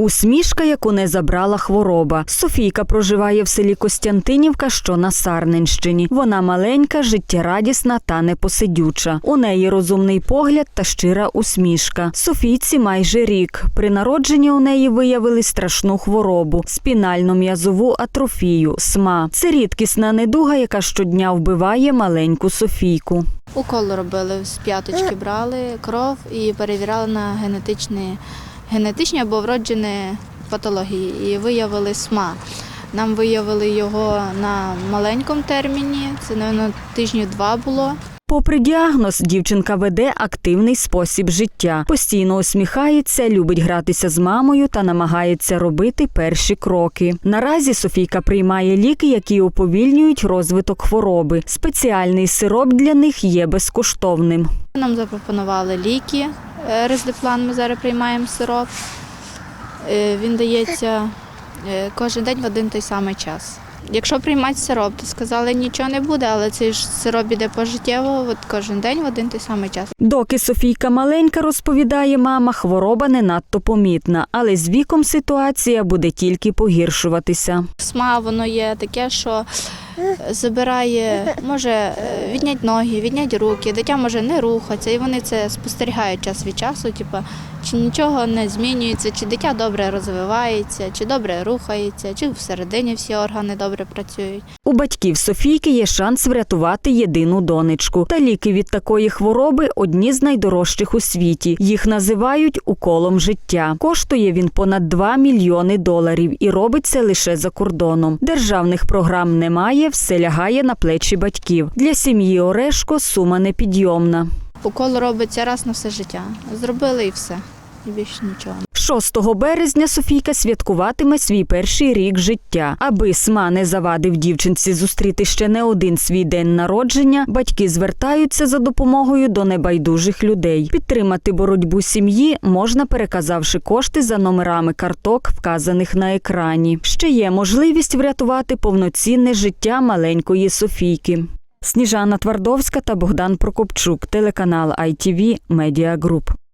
Усмішка, яку не забрала хвороба. Софійка проживає в селі Костянтинівка, що на Сарненщині. Вона маленька, життєрадісна та непосидюча. У неї розумний погляд та щира усмішка. Софійці майже рік. При народженні у неї виявили страшну хворобу спінально-м'язову атрофію СМА. Це рідкісна недуга, яка щодня вбиває маленьку Софійку. Укол робили з п'яточки, брали кров і перевіряли на генетичні, генетичні або вроджені патології. І виявили СМА. Нам виявили його на маленькому терміні, це, мабуть, тижні два було. Попри діагноз, дівчинка веде активний спосіб життя. Постійно усміхається, любить гратися з мамою та намагається робити перші кроки. Наразі Софійка приймає ліки, які уповільнюють розвиток хвороби. Спеціальний сироп для них є безкоштовним. Нам запропонували ліки. Е, Резліплан ми зараз приймаємо сироп. Е, Він дається е, кожен день в один той самий час. Якщо приймати сироп, то сказали, нічого не буде, але цей ж сироп іде пожиттєво, от кожен день в один той самий час. Доки Софійка маленька, розповідає мама, хвороба не надто помітна, але з віком ситуація буде тільки погіршуватися. СМА воно є таке, що забирає, може е, відняти ноги, відняти руки, дитя може не рухатися, і вони це спостерігають час від часу, типу, чи нічого не змінюється, чи дитя добре розвивається, чи добре рухається, чи всередині всі органи добре працюють. У батьків Софійки є шанс врятувати єдину донечку. Та ліки від такої хвороби одні з найдорожчих у світі. Їх називають уколом життя. Коштує він понад 2 мільйони доларів і робиться лише за кордоном. Державних програм немає, все лягає на плечі батьків. Для сім'ї Орешко сума непідйомна. Укол робиться раз на все життя. Зробили і все. І більше нічого. 6 березня Софійка святкуватиме свій перший рік життя. Аби СМА не завадив дівчинці зустріти ще не один свій день народження, батьки звертаються за допомогою до небайдужих людей. Підтримати боротьбу сім'ї можна, переказавши кошти за номерами карток, вказаних на екрані. Ще є можливість врятувати повноцінне життя маленької Софійки. Сніжана Твардовська та Богдан Прокопчук, телеканал ITV Media Group.